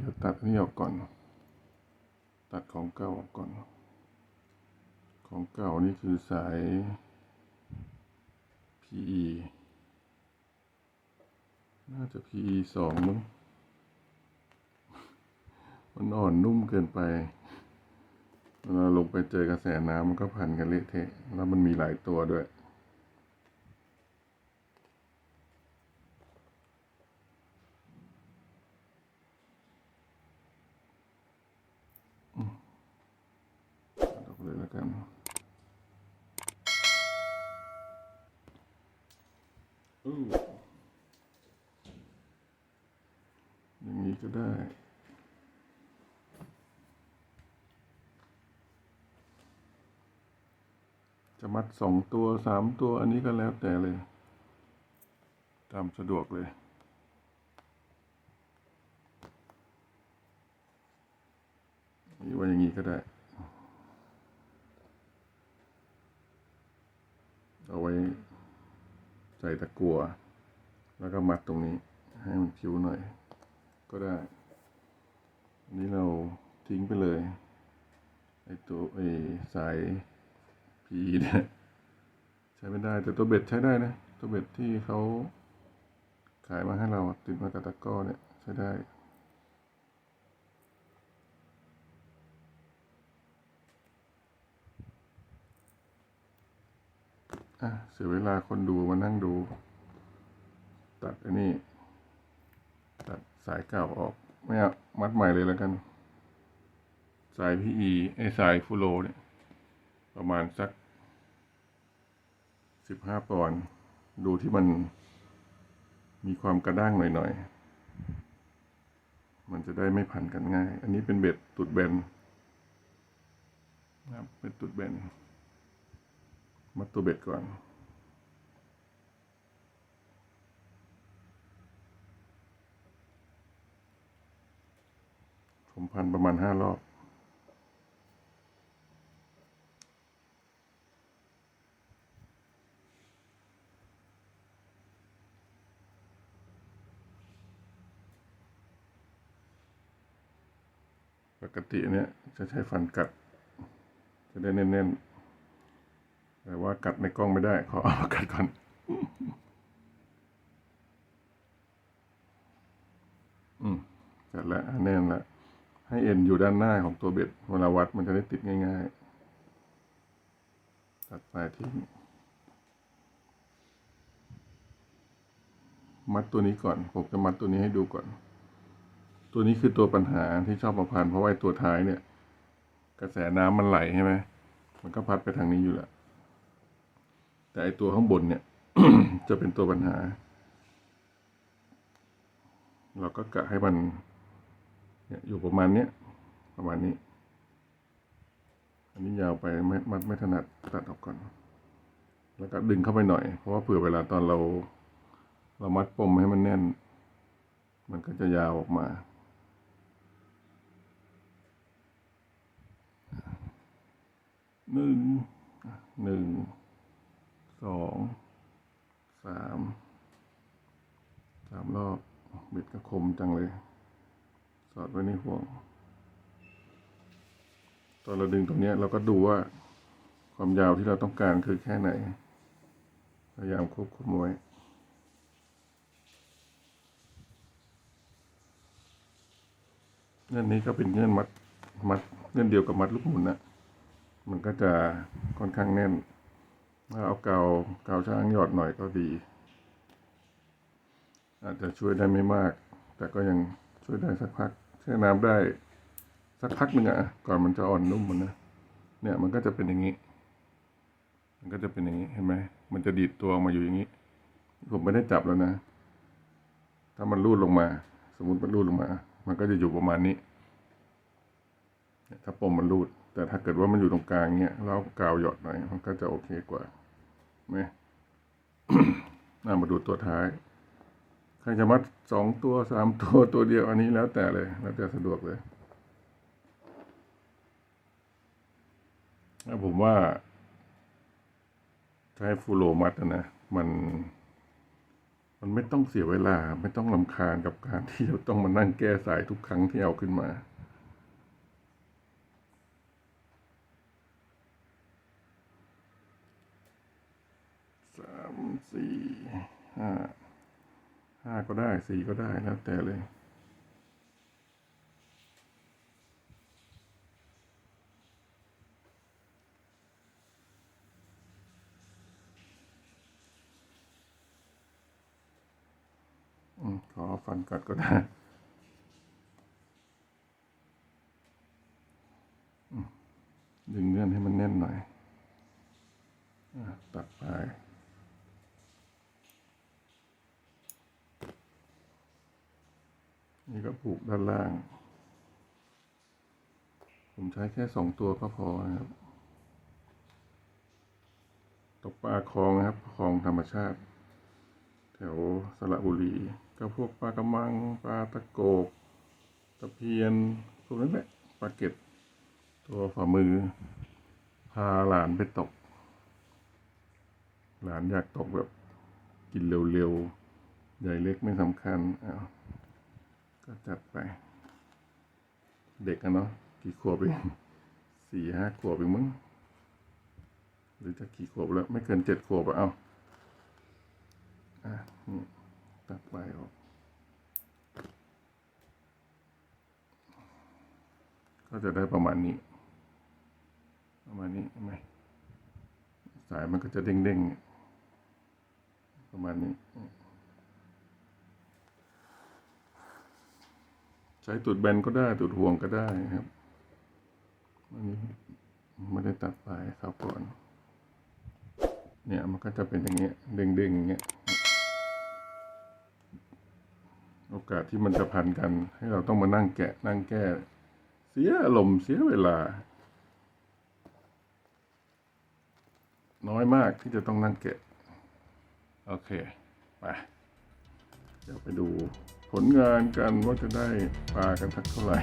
เดี๋ยวตัดนี้ออกก่อน ตัดของเก่าออกก่อน ของเก่านี่คือสาย PE น่าจะ PE สองมั้งมันอ่อนนุ่มเกินไป เวลาลงไปเจอกระแสน้ำมันก็พันกันเละเทะ แล้วมันมีหลายตัวด้วย ตัดออ กันอู้อย่างนี้ก็ได้จะมัดสองตัวสามตัวอันนี้ก็แล้วแต่เลย ตามสะดวกเลย นี่ว่าอย่างนี้ก็ได้ เอาไว้ใส่ตะกัวแล้วก็มัดตรงนี้ ให้มันผิวหน่อย ก็ได้ อันนี้เราทิ้งไปเลยไอตัวไอสายพีเนี่ยใช้ไม่ได้ แต่ตัวเบ็ดใช้ได้นะ ตัวเบ็ดที่เขาขายมาให้เราติดมากับตะก้อเนี่ย ใช้ได้ อะเสียเวลาคนดูมานั่งดู ตัดอันนี้ ตัดสายเก่าออก ไม่เอามัดใหม่เลยแล้วกัน สายพีอีไอสายฟูโรเนี่ย ประมาณสักสิบห้าปอนด์ดูที่มันมีความกระด้างหน่อยๆ มันจะได้ไม่พันกันง่าย อันนี้เป็นเบ็ดตุดเบนนะครับเป็นตุดเบน มัดตัวเบ็ดก่อน ผมพันประมาณห้ารอบปกติเนี่ยจะใช้ฟันกัด จะได้แน่นๆ แต่ว่ากัดในกล้องไม่ได้ ขอเอามากัดก่อนอืมเสร็จแล้วแน่นแล้วให้เอ็นอยู่ด้านหน้าของตัวเบ็ดเวลาวัดมันจะได้ติดง่ายๆตัดปลายทิ้งมัดตัวนี้ก่อน ผมจะมัดตัวนี้ให้ดูก่อน ตัวนี้คือตัวปัญหาที่ชอบมาพันเพราะว่าไอ้ตัวท้ายเนี่ย กระแสน้ำมันไหลใช่ไหมมันก็พัดไปทางนี้อยู่แหล้ว แต่ไอตัวข้างบนเนี่ย จะเป็นตัวปัญหา เราก็กะให้มันเนี่ยอยู่ประมาณเนี้ยประมาณนี้ อันนี้ยาวไปไม่มัดไม่ถนัดตัดออกก่อน แล้วก็ดึงเข้าไปหน่อย เพราะว่าเผื่อเวลาตอนเรา เรามัดปมให้มันแน่น มันก็จะยาวออกมาหนึ่งหนึ่ง สองสามสามรอบบ็ดก็คมจังเลย สอดไว้ในห่วง ตอนเราดึงตรงนี้เราก็ดูว่าความยาวที่เราต้องการคือแค่ไหน พยายามควบคุมไว้เงื่อนนี้ก็เป็นเงื่อนมัดมัดเงื่อนเดียวกับมัดลูกหมุนนะมันก็จะค่อนข้างแน่น ถ้าเอากาวกาวช้างหยอดหน่อยก็ดี อาจจะช่วยได้ไม่มาก แต่ก็ยังช่วยได้สักพักแช่น้ำได้ สักพักหนึ่งอะก่อนมันจะอ่อนนุ่มมันนะเนี่ยมันก็จะเป็นอย่างนี้ มันก็จะเป็นอย่างนี้เห็นไหมมันจะดีดตัวออกมาอยู่อย่างนี้ ผมไม่ได้จับแล้วนะ ถ้ามันรูดลงมา สมมติมันรูดลงมา มันก็จะอยู่ประมาณนี้ถ้าปมมันรูด แต่ถ้าเกิดว่ามันอยู่ตรงกลางเนี้ยแล้วกาวหยอดหน่อยมันก็จะโอเคกว่าไหมน่ามาดูตัวท้าย ใครจะมัดสองตัวสามตัวตัวเดียวอันนี้แล้วแต่เลย แล้วแต่สะดวกเลยแล้วผมว่า ใช้ฟูโรมัดอะนะมัน มันไม่ต้องเสียเวลา ไม่ต้องลำคาญกับการที่เราต้องมานั่งแก้สายทุกครั้งที่เอาขึ้นมา สามสี่ห้าห้าก็ได้สี่ก็ได้แล้วแต่เลยขอฟันกัดก็ได้ดึงเงื่อนให้มันแน่นหน่อยอตัดไป นี่ก็ผูกด้านล่าง ผมใช้แค่สองตัวก็พอนะครับ ตกปลาคลองนะครับคลองธรรมชาติ แถวสระบุรี ก็พวกปลากระมัง ปลาตะโกกตะเพียน พวกนั้นแหละปลาเก็ดตัวฝ่ามือ พาหลานไปตก หลานอยากตกแบบกินเร็วๆ ใหญ่เล็กไม่สำคัญอ้าว ก็จัดไป เด็กอะเนาะกี่ขวบเองสี่ห้าขวบเองมั้งหรือจะกี่ขวบแล้ว ไม่เกินเจ็ดขวบอะเอ้าอะนี่ตัดไปออกก็จะได้ประมาณนี้ ประมาณนี้ไหมสายมันก็จะเด้งๆ ประมาณนี้ ช้ตูดแบนก็ได้ตูดห่วงก็ได้ครับอันนี้ไม่ได้ตัดปลายครับก่อน เนี่ยมันก็จะเป็นอย่างเงี้ยเด้งๆอย่างเงี้ยโอกาสที่มันจะพันกัน ให้เราต้องมานั่งแกะนั่งแก้ เสียอารมณ์เสียเวลา น้อยมากที่จะต้องนั่งแกะ โอเค ไป เดี๋ยวไปดู ผลงานกันว่าจะได้ปลากันสักเท่าไหร่